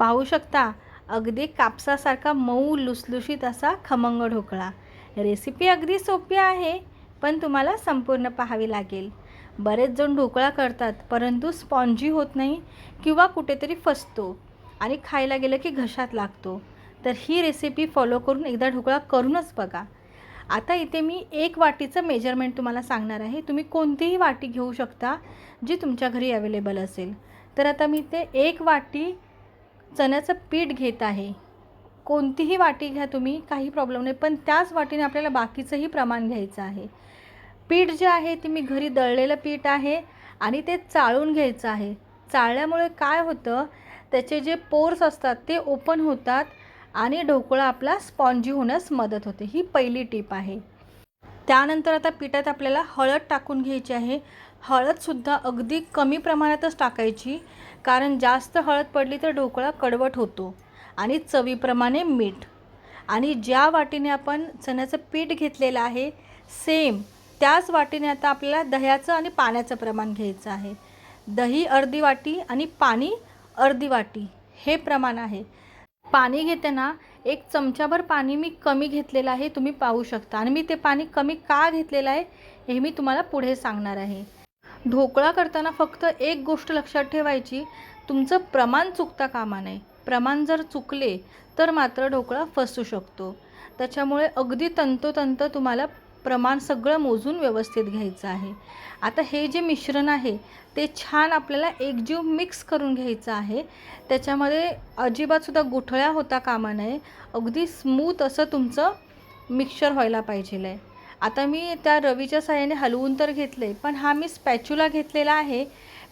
पाहू शकता. अगदी कापसासारखा मऊ लुसलुशीत असा खमंग ढोकळा. रेसिपी अगदी सोपी आहे पण तुम्हाला संपूर्ण पाहावी लागेल. बरेच जण ढोकळा करतात परंतु स्पॉन्जी होत नाही किंवा कुठेतरी फसतो आणि खायला गेलं की घशात लागतो. तर ही रेसिपी फॉलो करून एकदा ढोकळा करूनच बघा. आता इथे मी एक वाटीचं मेजरमेंट तुम्हाला सांगणार आहे. तुम्ही कोणतीही वाटी घेऊ शकता जी तुमच्या घरी अवेलेबल असेल. तर आता मी ते एक वाटी चण्याचं पीठ घेत आहे. कोणतीही वाटी घ्या तुम्ही काही प्रॉब्लेम नाही. पण त्याच वाटीने आपल्याला बाकीचंही प्रमाण घ्यायचं आहे. पीठ जे आहे ते मी घरी दळलेलं पीठ आहे आणि ते चाळून घ्यायचं आहे. चाळल्यामुळे काय होतं त्याचे जे पोर्स असतात ते ओपन होतात आणि ढोकळा आपला स्पॉन्जी होण्यास मदत होते. ही पहिली टीप आहे. त्यानंतर आता पिठात आपल्याला हळद टाकून घ्यायची आहे. हळदसुद्धा अगदी कमी प्रमाणातच टाकायची कारण जास्त हळद पडली तर ढोकळा कडवट होतो आणि चवीप्रमाणे मीठ. आणि ज्या वाटीने आपण चण्याचं पीठ घेतलेलं आहे सेम त्याच वाटीने आता आपल्याला दह्याचं आणि पाण्याचं प्रमाण घ्यायचं आहे. दही अर्धी वाटी आणि पाणी अर्धी वाटी हे प्रमाण आहे. पाणी घेताना एक चमचाभर पाणी मी कमी घेतलेलं आहे तुम्ही पाहू शकता. आणि मी ते पाणी कमी का घेतलेलं आहे हे मी तुम्हाला पुढे सांगणार आहे. ढोकळा करताना फक्त एक गोष्ट लक्षात ठेवायची तुमचं प्रमाण चुकता कामा नये. प्रमाण जर चुकले तर मात्र ढोकळा फसू शकतो. त्याच्यामुळे अगदी तंतोतंत तुम्हाला प्रमाण सगळं मोजून व्यवस्थित घ्यायचं आहे. आता हे जे मिश्रण आहे ते छान आपल्याला एकजीव मिक्स करून घ्यायचं आहे. त्याच्यामध्ये अजिबातसुद्धा गुठळ्या होता कामा नये. अगदी स्मूथ असं तुमचं मिक्सर व्हायला पाहिजे आहे आता मी त्या रवीच्या साह्याने हलवून तर घेतले पण हा मी स्पॅच्युला घेतलेला आहे.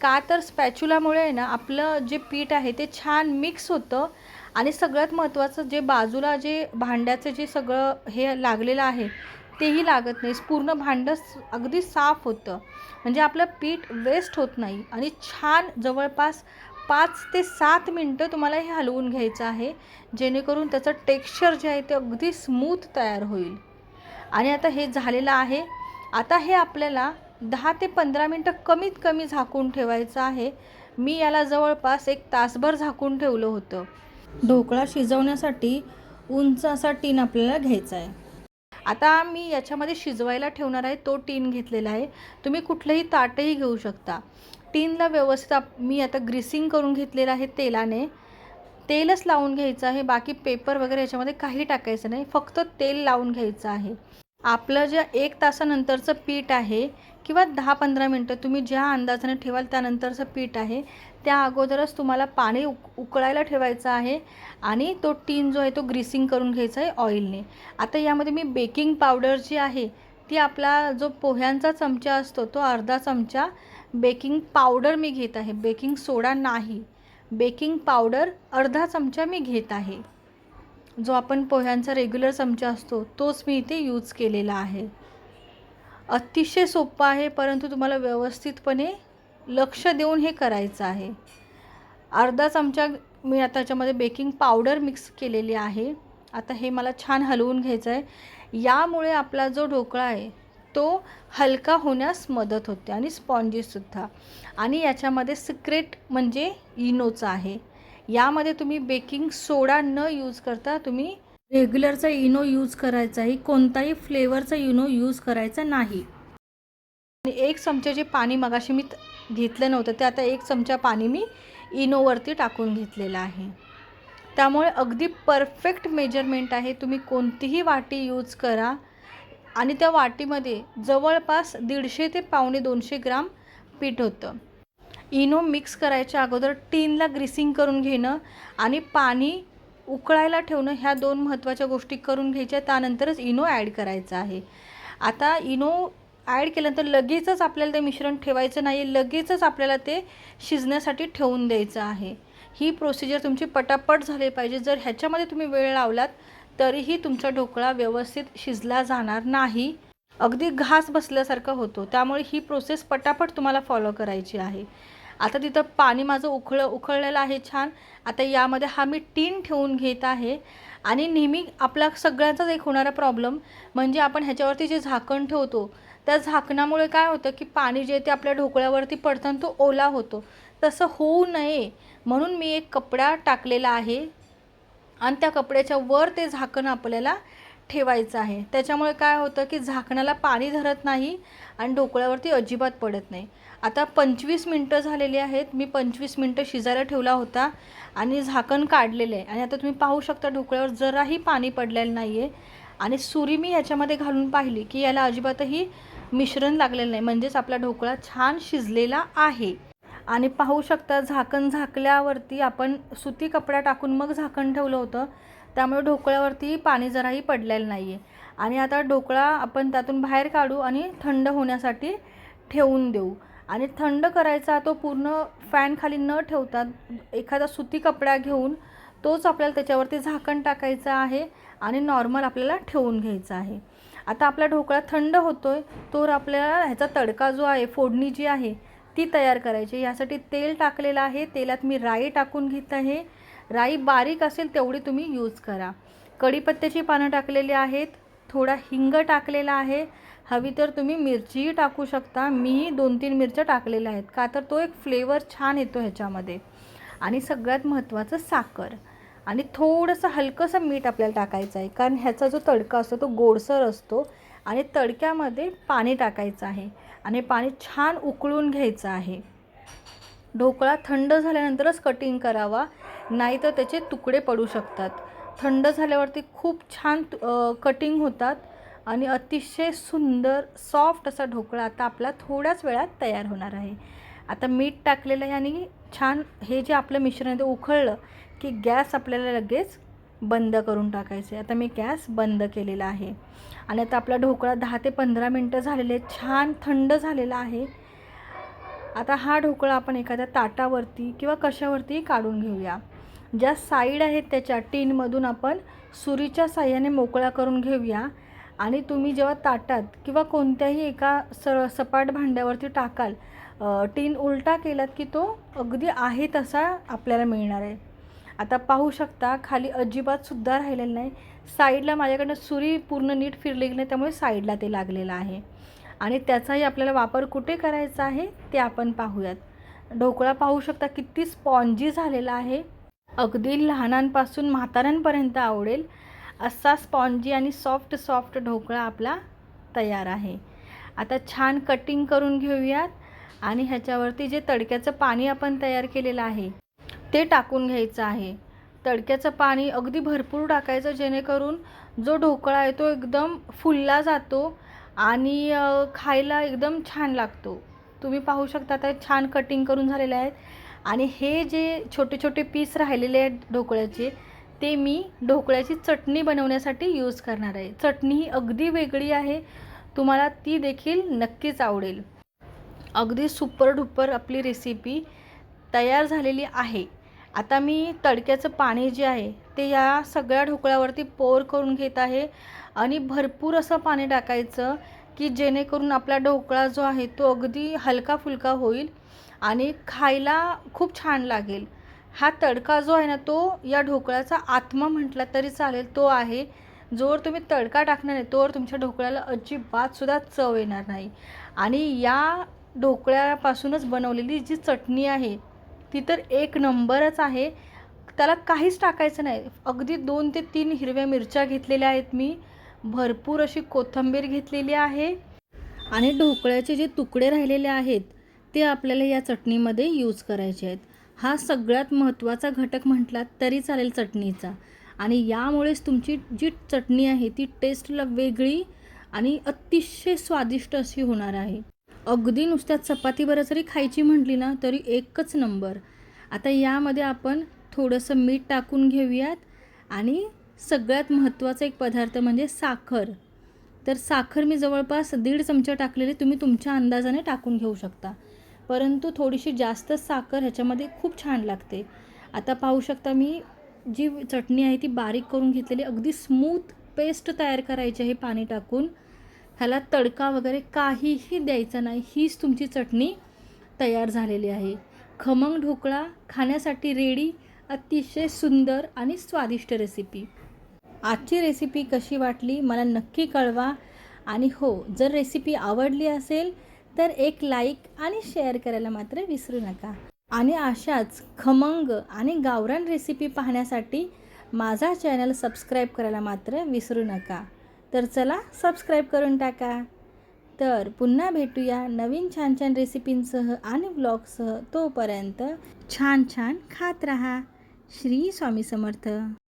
का तर स्पॅच्युलामुळे आहे ना आपलं जे पीठ आहे ते छान मिक्स होतं आणि सगळ्यात महत्त्वाचं जे बाजूला जे भांड्याचं जे सगळं हे लागलेलं आहे तेही लागत नाही. पूर्ण भांडं अगदी साफ होतं. म्हणजे आपलं पीठ वेस्ट होत नाही आणि छान जवळपास पाच ते सात मिनटं तुम्हाला हे हलवून घ्यायचं आहे जेणेकरून त्याचं टेक्स्चर जे आहे ते अगदी स्मूथ तयार होईल. आणि आता हे झालेलं आहे. आता हे आपल्याला दहा ते पंधरा मिनटं कमीत कमी झाकून ठेवायचं आहे. मी याला जवळपास एक तासभर झाकून ठेवलं होतं. ढोकळा शिजवण्यासाठी उंच असा टीन आपल्याला घ्यायचा आहे. आता मी याच्यामध्ये शिजवायला ठेवणार आहे. तो टीन घेतलेला आहे. तुम्ही कुठलंही ताटही घेऊ शकता. टीनला व्यवस्थित आप मी आता ग्रीसिंग करून घेतलेलं आहे तेलाने. तेलच लावून घ्यायचं आहे. बाकी पेपर वगैरे याच्यामध्ये काही टाकायचं नाही. फक्त तेल लावून घ्यायचं आहे. आपलं जे एक तासानंतरचं पीठ आहे किंवा दहा पंधरा मिनटं तुम्ही ज्या अंदाजाने ठेवाल त्यानंतरचं पीठ आहे त्या अगोदरच तुम्हाला पाणी उक उकळायला ठेवायचं आहे आणि तो टीन जो आहे तो ग्रीसिंग करून घ्यायचा आहे ऑइलने. आता यामध्ये मी बेकिंग पावडर जी आहे ती आपला जो पोह्यांचा चमचा असतो तो अर्धा चमचा बेकिंग पावडर मी घेत आहे. बेकिंग सोडा नाही. बेकिंग पावडर अर्धा चमचा मी घेत आहे. जो आपण पोह्यांचा रेग्युलर चमचा असतो तोच मी इथे यूज केलेला आहे. अतिशय सोपं आहे परंतु तुम्हाला व्यवस्थितपणे लक्ष देऊन हे करायचं आहे. अर्धा चमचा मी आता त्याच्यामध्ये बेकिंग पावडर मिक्स केलेली आहे. आता हे मला छान हलवून घ्यायचं आहे. यामुळे आपला जो ढोकळा आहे तो हलका होण्यास मदत होते आणि स्पॉन्जीसुद्धा आणि याच्यामध्ये सिक्रेट म्हणजे इनोचा आहे. यामध्ये तुम्ही बेकिंग सोडा न यूज करता तुम्ही रेग्युलरचा इनो यूज करायचा आहे. कोणताही फ्लेवरचा इनो यूज करायचा नाही. आणि एक चमचे जे पाणी मगाशी मी घेतलं नव्हतं ते आता एक चमचा पाणी मी इनोवरती टाकून घेतलेलं आहे. त्यामुळे अगदी परफेक्ट मेजरमेंट आहे. तुम्ही कोणतीही वाटी यूज करा. आणि त्या वाटीमध्ये जवळपास दीडशे ते पावणे दोनशे ग्राम पीठ होतं. इनो मिक्स करायच्या अगोदर टीनला ग्रीसिंग करून घेणं आणि पाणी उकळायला ठेवणं ह्या दोन महत्त्वाच्या गोष्टी करून घ्यायच्या. त्यानंतरच इनो ॲड करायचा आहे. आता इनो ॲड केल्यानंतर लगेचच आपल्याला ते मिश्रण ठेवायचं नाही लगेचच आपल्याला ते शिजण्यासाठी ठेवून द्यायचं आहे. ही प्रोसिजर तुमची पटापट झाली पाहिजे. जर ह्याच्यामध्ये तुम्ही वेळ लावलात तरीही तुमचा ढोकळा व्यवस्थित शिजला जाणार नाही. अगदी घास बसल्यासारखा होतो. त्यामुळे ही प्रोसेस पटापट तुम्हाला फॉलो करायची आहे. आता तिथं पाणी माझं उखळ उखळलेलं आहे छान. आता यामध्ये हा मी टीन ठेवून घेत आहे. आणि नेहमी आपला सगळ्यांचाच एक होणारा प्रॉब्लेम म्हणजे आपण ह्याच्यावरती जे झाकण ठेवतो त्या झाकणामुळे काय होतं की पाणी जे ते आपल्या ढोकळ्यावरती पडतं तो ओला होतो. तसं होऊ नये म्हणून मी एक कपडा टाकलेला आहे. आणि त्या कपड्याच्या वर ते झाकण आपल्याला ठेवायचं आहे. त्याच्यामुळे काय होतं की झाकणाला पाणी धरत नाही आणि ढोकळ्यावरती अजिबात पडत नाही. आता पंचवीस मिनटं झालेली आहेत. मी पंचवीस मिनटं शिजायला ठेवला होता आणि झाकण काढलेलं आहे. आणि आता तुम्ही पाहू शकता ढोकळ्यावर जराही पाणी पडलेलं नाही आहे आणि सुरी मी ह्याच्यामध्ये घालून पाहिली की याला अजिबातही मिश्रण लागलेलं नाही. म्हणजेच आपला ढोकळा छान शिजलेला आहे. आणि पाहू शकता झाकण झाकल्यावरती आपण सुती कपडा टाकून मग झाकण ठेवलं होतं. त्यामुळे ढोकळ्यावरती पाणी जराही पडलेलं नाही आहे आणि आता ढोकळा आपण त्यातून बाहेर काढू आणि थंड होण्यासाठी ठेवून देऊ. आणि थंड करायचा तो पूर्ण फॅन खाली न ठेवता एखादा सुती कपडा घेऊन तोच आपल्याला त्याच्यावरती झाकण टाकायचं आहे आणि नॉर्मल आपल्याला ठेवून घ्यायचा आहे. आता आपला ढोकळा थंड होतो आहे तोवर आपल्याला ह्याचा तडका जो आहे फोडणी जी आहे ती तयार करायची. यासाठी तेल टाकलेलं आहे. तेलात मी राई टाकून घेत आहे. राई बारीक असेल तेवढी तुम्ही यूज करा. कढीपत्त्याची पानं टाकलेली आहेत. थोडा हिंग टाकलेला आहे. हवी तर तुम्ही मिरचीही टाकू शकता. मीही दोन तीन मिरच्या टाकलेल्या आहेत. का तर तो एक फ्लेवर छान येतो ह्याच्यामध्ये. आणि सगळ्यात महत्त्वाचं साखर. आणि थोडंसं हलकंसं मीठ आपल्याला टाकायचं आहे. कारण ह्याचा जो तडका असतो तो गोडसर असतो. आणि तडक्यामध्ये पाणी टाकायचं आहे. आणि पाणी छान उकळून घ्यायचं आहे. ढोकळा थंड झाल्यानंतरच कटिंग करावा नाही तर त्याचे तुकडे पडू शकतात. थंड झाल्यावरती खूप छान कटिंग होतात आणि अतिशय सुंदर सॉफ्ट असा ढोकळा आता आपला थोड्याच वेळात तयार होणार आहे. आता मीठ टाकलेलं आहे आणि छान हे जे आपलं मिश्रण आहे ते उकळलं की गॅस आपल्याला लगेच बंद करून टाकायचे. आता मी गॅस बंद केलेला आहे. आणि आता आपला ढोकळा दहा ते पंधरा मिनटं झालेले छान थंड झालेला आहे. आता हा ढोकळा आपण एखाद्या ताटावरती किंवा कशावरती काढून घेऊया. ज्या साईड आहेत त्याच्या टीनमधून आपण सुरीच्या साह्याने मोकळा करून घेऊया. आणि तुम्ही जेव्हा ताटात किंवा कोणत्याही एका स सपाट भांड्यावरती टाकाल टीन उलटा केलात की तो अगदी आहे तसा आपल्याला मिळणार आहे. आता पाहू शकता खाली अजिबात सुद्धा राहिलेलं नाही. साईडला माझ्याकडनं सुरी पूर्ण नीट फिरली नाही त्यामुळे साईडला ते लागलेलं आहे. आणि त्याचाही आपल्याला वापर कुठे करायचा आहे ते आपण पाहूयात. ढोकळा पाहू शकता किती स्पॉन्जी झालेला आहे. अगदी लहानांपासून म्हाताऱ्यांपर्यंत आवडेल असा स्पॉन्जी आणि सॉफ्ट सॉफ्ट ढोकळा आपला तयार आहे. आता छान कटिंग करून घेऊयात. आणि ह्याच्यावरती जे तडक्याचं पाणी आपण तयार केलेलं आहे ते टाकून घ्यायचं आहे. तडक्याचं पाणी अगदी भरपूर टाकायचं जेणेकरून जो ढोकळा आहे तो एकदम फुलला जातो आणि खायला एकदम छान लागतो. तुम्ही पाहू शकता आता छान कटिंग करून झालेले आहेत. आणि हे जे छोटे छोटे पीस राहिलेले आहेत ढोकळ्याचे ते मी ढोकळ्याची चटणी बनवण्यासाठी यूज करणार आहे. चटणी ही अगदी वेगळी आहे. तुम्हाला ती देखील नक्कीच आवडेल. अगदी सुपर डुपर आपली रेसिपी तयार झालेली आहे. आता मी तडक्याचं पाणी जे आहे ते या सगळ्या ढोकळ्यावरती पोर करून घेत आहे आणि भरपूर असं पाणी टाकायचं की जेणेकरून आपला ढोकळा जो आहे तो अगदी हलका फुलका होईल आणि खायला खूप छान लागेल. हा तडका जो आहे ना तो या ढोकळ्याचा आत्मा म्हटला तरी चालेल तो आहे. जोवर तुम्ही तडका टाकणार नाही तोवर तुमच्या ढोकळ्याला अजिबातसुद्धा चव येणार नाही. आणि या ढोकळ्यापासूनच बनवलेली जी चटणी आहे ती तर एक नंबरच आहे. त्याला काहीच टाकायचं नाही. अगदी दोन ते तीन हिरव्या मिरच्या घेतलेल्या आहेत मी. भरपूर अशी कोथिंबीर घेतलेली आहे. आणि ढोकळ्याचे जे तुकडे राहिलेले आहेत ते आपल्याला या चटणीमध्ये यूज करायचे आहेत. हा सगळ्यात महत्त्वाचा घटक म्हटलात तरी चालेल चटणीचा. आणि यामुळेच तुमची जी चटणी आहे ती टेस्टला वेगळी आणि अतिशय स्वादिष्ट अशी होणार आहे. अगदी नुसत्या बरं जरी खायची म्हटली ना तरी एकच नंबर. आता यामध्ये आपण थोडंसं मीठ टाकून घेऊयात आणि सगळ्यात महत्त्वाचा एक पदार्थ म्हणजे साखर. तर साखर मी जवळपास दीड चमचा टाकलेली तुम्ही तुमच्या अंदाजाने टाकून घेऊ शकता. परंतु थोडीशी जास्त साखर ह्याच्यामध्ये खूप छान लागते. आता पाहू शकता मी जी चटणी आहे ती बारीक करून घेतलेली अगदी स्मूथ पेस्ट तयार करायची आहे पाणी टाकून. ह्याला तडका वगैरे काहीही द्यायचा नाही. हीच तुमची चटणी तयार झालेली आहे. खमंग ढोकळा खाण्यासाठी रेडी अतिशय सुंदर आणि स्वादिष्ट रेसिपी आजची रेसिपी कशी वाटली मला नक्की कळवा. आणि हो जर रेसिपी आवडली असेल तर एक लाईक आणि शेअर करायला मात्र विसरू नका. आणि अशाच खमंग आणि गावरान रेसिपी पाहण्यासाठी माझा चॅनल सबस्क्राईब करायला मात्र विसरू नका. तर चला सबस्क्राईब करून टाका. तर पुन्हा भेटूया नवीन छान छान रेसिपींसह आणि ब्लॉगसह तोपर्यंत छान छान खात रहा. श्री स्वामी समर्थ.